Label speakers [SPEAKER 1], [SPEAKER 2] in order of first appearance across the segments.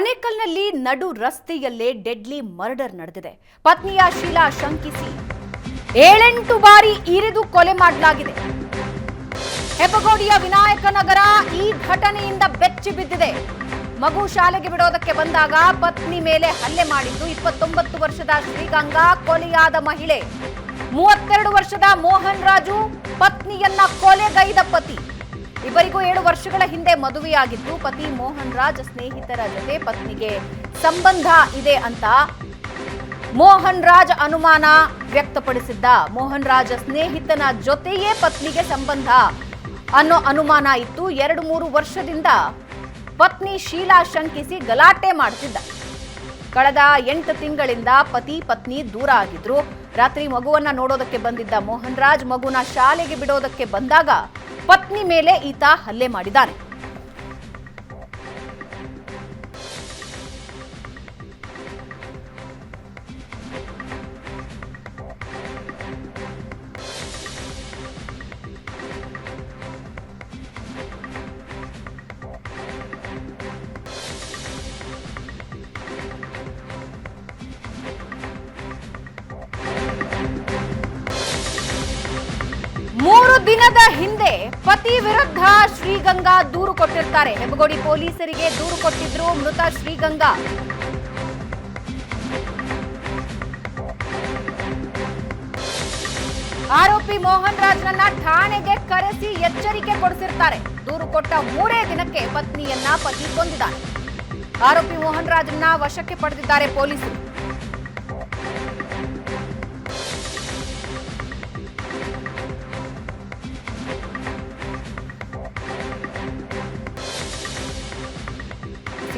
[SPEAKER 1] ಆನೇಕಲ್ನಲ್ಲಿ ನಡು ರಸ್ತೆಯಲ್ಲೇ deadly murder ನಡೆದಿದೆ. ಪತ್ನಿಯ ಶೀಲಾ ಶಂಕಿಸಿ. ಏಳೆಂಟು ಬಾರಿ ಇರಿದು ಕೊಲೆ ಮಾಡಲಾಗಿದೆ. ಹೆಬ್ಬಗೋಡಿಯ ವಿನಾಯಕನಗರ ಈ ಘಟನೆಯಿಂದ ಬೆಚ್ಚಿ ಬಿದ್ದಿದೆ. ಮಗು ಶಾಲೆಗೆ ಬಿಡೋದಕ್ಕೆ ಬಂದಾಗ ಪತ್ನಿ ಮೇಲೆ ಹಲ್ಲೆ ಮಾಡಿದ್ದು ಇಪ್ಪತ್ತೊಂಬತ್ತು ವರ್ಷದ ಶ್ರೀಗಂಗಾ ಕೊಲೆಯಾದ ಮಹಿಳೆ. ಮೂವತ್ತೆರಡು ವರ್ಷದ ಮೋಹನ್ ರಾಜು ಪತ್ನಿಯನ್ನ ಕೊಲೆಗೈದ ಪತಿ. ಇಬ್ಬರಿಗೂ ಏಳು ವರ್ಷಗಳ ಹಿಂದೆ ಮದುವೆಯಾಗಿದ್ದು, ಪತಿ ಮೋಹನ್ ರಾಜ್ ಸ್ನೇಹಿತರ ಜೊತೆ ಪತ್ನಿಗೆ ಸಂಬಂಧ ಇದೆ ಅಂತ ಮೋಹನ್ ರಾಜ್ ಅನುಮಾನ ವ್ಯಕ್ತಪಡಿಸಿದ್ದ. ಮೋಹನ್ ರಾಜ್ ಸ್ನೇಹಿತನ ಜೊತೆಯೇ ಪತ್ನಿಗೆ ಸಂಬಂಧ ಅನ್ನೋ ಅನುಮಾನ ಇತ್ತು. ಎರಡು ಮೂರು ವರ್ಷದಿಂದ ಪತ್ನಿ ಶೀಲಾ ಶಂಕಿಸಿ ಗಲಾಟೆ ಮಾಡ್ತಿದ್ದ. ಕಳೆದ ಎಂಟು ತಿಂಗಳಿಂದ ಪತಿ ಪತ್ನಿ ದೂರ ಆಗಿದ್ರು. ರಾತ್ರಿ ಮಗುವನ್ನ ನೋಡೋದಕ್ಕೆ ಬಂದಿದ್ದ ಮೋಹನ್ ರಾಜ್ ಮಗುನ ಶಾಲೆಗೆ ಬಿಡೋದಕ್ಕೆ ಬಂದಾಗ ಪತ್ನಿ ಮೇಲೆ ಈತ ಹಲ್ಲೆ ಮಾಡಿದ್ದಾನೆ. ಮೂರು ದಿನದ ಹಿಂದೆ ಪತಿ ವಿರುದ್ಧ ಶ್ರೀಗಂಗಾ ದೂರು ಕೊಟ್ಟಿರ್ತಾರೆ. ಹೆಬ್ಬಗೋಡಿ ಪೊಲೀಸರಿಗೆ ದೂರು ಕೊಟ್ಟಿದ್ರು ಮೃತ ಶ್ರೀಗಂಗಾ. ಆರೋಪಿ ಮೋಹನ್ ರಾಜ್ನನ್ನ ಠಾಣೆಗೆ ಕರೆಸಿ ಎಚ್ಚರಿಕೆ ಕೊಡಿಸಿರ್ತಾರೆ. ದೂರು ಕೊಟ್ಟ ಮೂರೇ ದಿನಕ್ಕೆ ಪತ್ನಿಯನ್ನ ಪತಿ ಕೊಂದಿದ್ದಾನೆ ಆರೋಪಿ ಮೋಹನ್ ರಾಜ್ನ ವಶಕ್ಕೆ ಪಡೆದಿದ್ದಾರೆ ಪೊಲೀಸರು.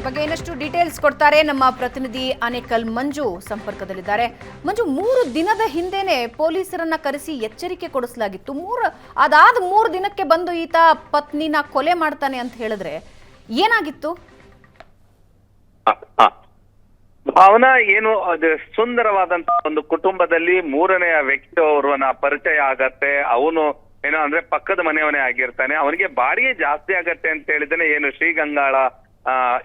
[SPEAKER 1] ಬಗ್ಗೆ ಇನ್ನಷ್ಟು ಡೀಟೇಲ್ಸ್ ಕೊಡ್ತಾರೆ ನಮ್ಮ ಪ್ರತಿನಿಧಿ ಅನೇಕಲ್ ಮಂಜು ಸಂಪರ್ಕದಲ್ಲಿದ್ದಾರೆ. ಮಂಜು, ಮೂರು ದಿನದ ಹಿಂದೆನೆ ಪೊಲೀಸರನ್ನ ಕರೆಸಿ ಎಚ್ಚರಿಕೆ ಕೊಡಿಸಲಾಗಿತ್ತು. ಮೂರು ಅದಾದ ಮೂರು ದಿನಕ್ಕೆ ಬಂದು ಈತ ಪತ್ನಿನ ಕೊಲೆ ಮಾಡ್ತಾನೆ ಅಂತ ಹೇಳಿದ್ರೆ ಏನಾಗಿತ್ತು.
[SPEAKER 2] ಭಾವನಾ, ಏನು ಅದು ಸುಂದರವಾದಂತ ಒಂದು ಕುಟುಂಬದಲ್ಲಿ ಮೂರನೆಯ ವ್ಯಕ್ತಿ ಅವರನ್ನ ಪರಿಚಯ ಆಗತ್ತೆ. ಅವನು ಏನೋ ಅಂದ್ರೆ ಪಕ್ಕದ ಮನೆಯವನೇ ಆಗಿರ್ತಾನೆ. ಅವನಿಗೆ ಬಾಡಿಗೆ ಜಾಸ್ತಿ ಆಗತ್ತೆ ಅಂತ ಹೇಳಿದ್ರೆ ಏನು ಶ್ರೀಗಂಗಾಳ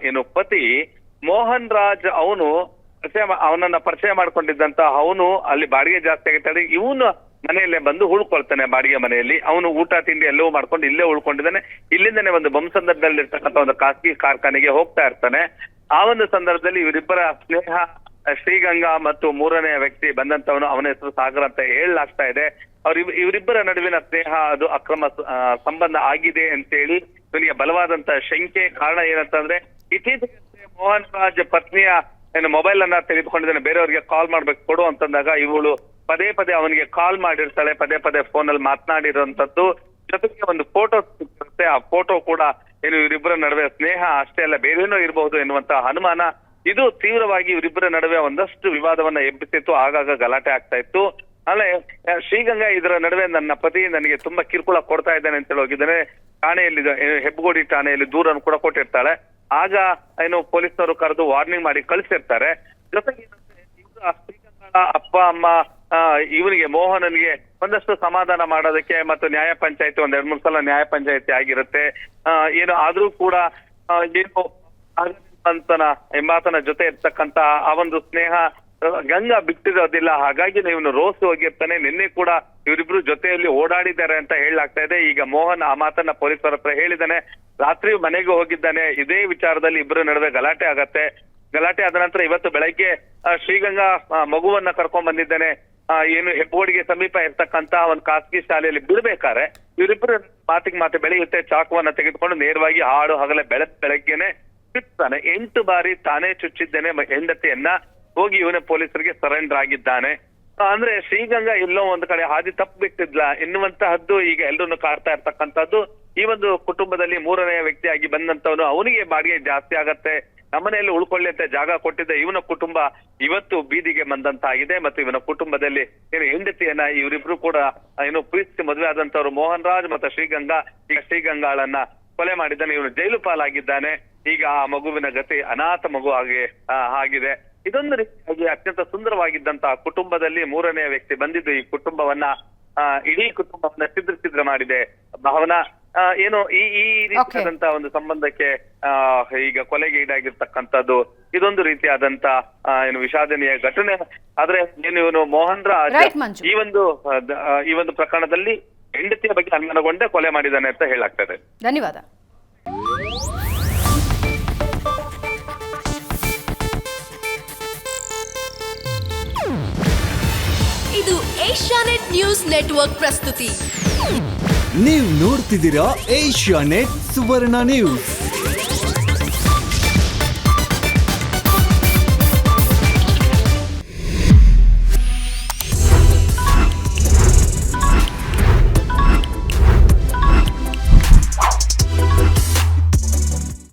[SPEAKER 2] ಏನು ಪತಿ ಮೋಹನ್ ರಾಜ್ ಅವನು ಪರಿಚಯ ಅವನನ್ನ ಪರಿಚಯ ಮಾಡ್ಕೊಂಡಿದ್ದಂತ ಅವನು ಅಲ್ಲಿ ಬಾಡಿಗೆ ಜಾಸ್ತಿ ಆಗತ್ತೆ. ಇವನು ಮನೆಯಲ್ಲೇ ಬಂದು ಉಳ್ಕೊಳ್ತಾನೆ ಬಾಡಿಗೆ ಮನೆಯಲ್ಲಿ. ಅವನು ಊಟ, ತಿಂಡಿ ಎಲ್ಲವೂ ಮಾಡ್ಕೊಂಡು ಇಲ್ಲೇ ಉಳ್ಕೊಂಡಿದ್ದಾನೆ. ಇಲ್ಲಿಂದನೇ ಒಂದು ಬೊಮ್ಮಸಂದರ್ಭದಲ್ಲಿ ಇರ್ತಕ್ಕಂಥ ಒಂದು ಖಾಸಗಿ ಕಾರ್ಖಾನೆಗೆ ಹೋಗ್ತಾ ಇರ್ತಾನೆ. ಆ ಒಂದು ಸಂದರ್ಭದಲ್ಲಿ ಇವರಿಬ್ಬರ ಸ್ನೇಹ ಶ್ರೀಗಂಗಾ ಮತ್ತು ಮೂರನೆಯ ವ್ಯಕ್ತಿ ಬಂದಂತವನು ಅವನ ಹೆಸರು ಸಾಗರ್ ಅಂತ ಹೇಳಲಾಗ್ತಾ ಇದೆ. ಅವ್ರ ಇವರಿಬ್ಬರ ನಡುವಿನ ಸ್ನೇಹ ಅದು ಅಕ್ರಮ ಸಂಬಂಧ ಆಗಿದೆ ಅಂತೇಳಿ ಇವನಿಗೆ ಬಲವಾದಂತ ಶಂಕೆ ಕಾರಣ ಏನಂತಂದ್ರೆ ಇತ್ತೀಚೆಗೆ ಮೋಹನ್ ರಾಜ್ ಪತ್ನಿಯ ಏನು ಮೊಬೈಲ್ ಅನ್ನ ತೆಗೆದುಕೊಂಡಿದ್ದಾನೆ. ಬೇರೆಯವರಿಗೆ ಕಾಲ್ ಮಾಡ್ಬೇಕು, ಕೊಡು ಅಂತಂದಾಗ ಇವಳು ಪದೇ ಪದೇ ಅವನಿಗೆ ಕಾಲ್ ಮಾಡಿರ್ತಾಳೆ. ಪದೇ ಪದೇ ಫೋನ್ ಅಲ್ಲಿ ಮಾತನಾಡಿರುವಂತದ್ದು. ಜೊತೆಗೆ ಒಂದು ಫೋಟೋ ಸಿಗುತ್ತೆ. ಆ ಫೋಟೋ ಕೂಡ ಏನು ಇವರಿಬ್ಬರ ನಡುವೆ ಸ್ನೇಹ ಅಷ್ಟೇ ಅಲ್ಲ, ಬೇರೆನೋ ಇರಬಹುದು ಎನ್ನುವಂತಹ ಅನುಮಾನ ಇದು ತೀವ್ರವಾಗಿ ಇವರಿಬ್ಬರ ನಡುವೆ ಒಂದಷ್ಟು ವಿವಾದವನ್ನ ಎಬ್ಬಿಸಿತ್ತು. ಆಗಾಗ ಗಲಾಟೆ ಆಗ್ತಾ ಇತ್ತು. ಆಮೇಲೆ ಶ್ರೀಗಂಗಾ ಇದರ ನಡುವೆ ನನ್ನ ಪತಿ ನನಗೆ ತುಂಬಾ ಕಿರುಕುಳ ಕೊಡ್ತಾ ಇದ್ದಾನೆ ಅಂತ ಹೇಳಿ ಹೋಗಿದ್ದಾನೆ. ಠಾಣೆಯಲ್ಲಿ ಹೆಬ್ಬಗೋಡಿ ಠಾಣೆಯಲ್ಲಿ ದೂರನ್ನು ಕೂಡ ಕೊಟ್ಟಿರ್ತಾಳೆ. ಆಗ ಏನು ಪೊಲೀಸರು ಕರೆದು ವಾರ್ನಿಂಗ್ ಮಾಡಿ ಕಳಿಸಿರ್ತಾರೆ. ಜೊತೆಗೆ ಶ್ರೀಗಂಗಾ ಅಪ್ಪ, ಅಮ್ಮ ಇವನಿಗೆ, ಮೋಹನನ್ಗೆ ಒಂದಷ್ಟು ಸಮಾಧಾನ ಮಾಡೋದಕ್ಕೆ ಮತ್ತು ನ್ಯಾಯ ಪಂಚಾಯತಿ ಒಂದ್ ಎರಡ್ ಮೂರ್ ಸಲ ನ್ಯಾಯ ಪಂಚಾಯತಿ ಆಗಿರುತ್ತೆ. ಏನು ಆದ್ರೂ ಕೂಡ ಏನು ಅಂತನ ಎಂಬಾತನ ಜೊತೆ ಇರ್ತಕ್ಕಂತ ಆ ಒಂದು ಸ್ನೇಹ ಗಂಗಾ ಬಿಟ್ಟಿರೋದಿಲ್ಲ. ಹಾಗಾಗಿ ಇವನು ರೋಸ್ ಹೋಗಿರ್ತಾನೆ. ನಿನ್ನೆ ಕೂಡ ಇವರಿಬ್ರು ಜೊತೆಯಲ್ಲಿ ಓಡಾಡಿದ್ದಾರೆ ಅಂತ ಹೇಳಲಾಗ್ತಾ ಇದೆ. ಈಗ ಮೋಹನ್ ಆ ಮಾತನ್ನ ಪೊಲೀಸರ ಹತ್ರ ಹೇಳಿದ್ದಾನೆ ರಾತ್ರಿ ಮನೆಗೆ ಹೋಗಿದ್ದಾನೆ. ಇದೇ ವಿಚಾರದಲ್ಲಿ ಇಬ್ರು ನಡೆದ ಗಲಾಟೆ ಆಗತ್ತೆ. ಗಲಾಟೆ ಆದ ನಂತರ ಇವತ್ತು ಬೆಳಗ್ಗೆ ಶ್ರೀಗಂಗಾ ಮಗುವನ್ನ ಕರ್ಕೊಂಡ್ ಬಂದಿದ್ದಾನೆ. ಏನು ಹೆಬ್ಬೋಡಿಗೆ ಸಮೀಪ ಇರ್ತಕ್ಕಂತ ಒಂದು ಖಾಸಗಿ ಶಾಲೆಯಲ್ಲಿ ಬಿಡ್ಬೇಕಾರೆ ಇವರಿಬ್ಬರು ಮಾತಿಗೆ ಮಾತು ಬೆಳೆಯುತ್ತೆ. ಚಾಕುವನ್ನ ತೆಗೆದುಕೊಂಡು ನೇರವಾಗಿ ಹಾಡು, ಹಗಲೇ ಬೆಳೆ ಬೆಳಗ್ಗೆನೆ ಚುಚ್ತಾನೆ ಎಂಟು ಬಾರಿ ತಾನೇ ಚುಚ್ಚಿದ್ದೇನೆ ಹೆಂಡತಿಯನ್ನ. ಹೋಗಿ ಇವನೇ ಪೊಲೀಸರಿಗೆ ಸರೆಂಡರ್ ಆಗಿದ್ದಾನೆ. ಅಂದ್ರೆ ಶ್ರೀಗಂಗಾ ಎಲ್ಲೋ ಒಂದ್ ಕಡೆ ಹಾದಿ ತಪ್ಪಿಬಿಟ್ಟಿದ್ಲ ಎನ್ನುವಂತಹದ್ದು ಈಗ ಎಲ್ಲರನ್ನು ಕಾಡ್ತಾ ಇರ್ತಕ್ಕಂಥದ್ದು. ಈ ಒಂದು ಕುಟುಂಬದಲ್ಲಿ ಮೂರನೆಯ ವ್ಯಕ್ತಿಯಾಗಿ ಬಂದಂತವನು ಅವನಿಗೆ ಬಾಡಿಗೆ ಜಾಸ್ತಿ ಆಗತ್ತೆ. ನಮ್ಮನೆಯಲ್ಲಿ ಉಳ್ಕೊಳ್ಳಿ ಅಂತ ಜಾಗ ಕೊಟ್ಟಿದ್ದ ಇವನ ಕುಟುಂಬ ಇವತ್ತು ಬೀದಿಗೆ ಬಂದಂತಾಗಿದೆ. ಮತ್ತು ಇವನ ಕುಟುಂಬದಲ್ಲಿ ಏನು ಹೆಂಡತಿಯನ್ನ ಇವರಿಬ್ರು ಕೂಡ ಏನು ಪ್ರೀತಿ ಮದುವೆ ಆದಂತವ್ರು ಮೋಹನ್ ರಾಜ್ ಮತ್ತು ಶ್ರೀಗಂಗಾ. ಈಗ ಶ್ರೀಗಂಗಾಳನ್ನ ಕೊಲೆ ಮಾಡಿದ್ದಾನೆ ಇವನು ಜೈಲು ಪಾಲಾಗಿದ್ದಾನೆ. ಈಗ ಆ ಮಗುವಿನ ಗತಿ ಅನಾಥ ಮಗು ಆಗಿ ಆಗಿದೆ. ಇದೊಂದು ರೀತಿಯಾಗಿ ಅತ್ಯಂತ ಸುಂದರವಾಗಿದ್ದಂತಹ ಕುಟುಂಬದಲ್ಲಿ ಮೂರನೆಯ ವ್ಯಕ್ತಿ ಬಂದಿದ್ದು ಈ ಕುಟುಂಬವನ್ನ ಆ, ಇಡೀ ಕುಟುಂಬವನ್ನ ಛಿದ್ರ ಛಿದ್ರ ಮಾಡಿದೆ. ಭಾವನ ಏನು ಈ ಈ ರೀತಿಯಾದಂತಹ ಒಂದು ಸಂಬಂಧಕ್ಕೆ ಆ, ಈಗ ಕೊಲೆಗೆ ಈಡಾಗಿರ್ತಕ್ಕಂಥದ್ದು ಇದೊಂದು ರೀತಿಯಾದಂತ ಏನು ವಿಷಾದನೀಯ ಘಟನೆ. ಆದ್ರೆ ಏನು ಇವನು ಮೋಹನ್ ರಾಜ್ ಈ ಒಂದು ಈ ಒಂದು ಪ್ರಕರಣದಲ್ಲಿ ಹೆಂಡತಿಯ ಬಗ್ಗೆ ಅನುಮಾನಗೊಂಡೇ ಕೊಲೆ ಮಾಡಿದ್ದಾನೆ ಅಂತ ಹೇಳಾಗ್ತದೆ.
[SPEAKER 1] ಧನ್ಯವಾದ.
[SPEAKER 3] ಇದು ಏಷ್ಯಾನೆಟ್ ನ್ಯೂಸ್ ನೆಟ್ವರ್ಕ್ ಪ್ರಸ್ತುತಿ.
[SPEAKER 4] ನೀವು ನೋಡ್ತಿದ್ದೀರಾ ಏಷ್ಯಾ ನೆಟ್ ಸುವರ್ಣ ನ್ಯೂಸ್.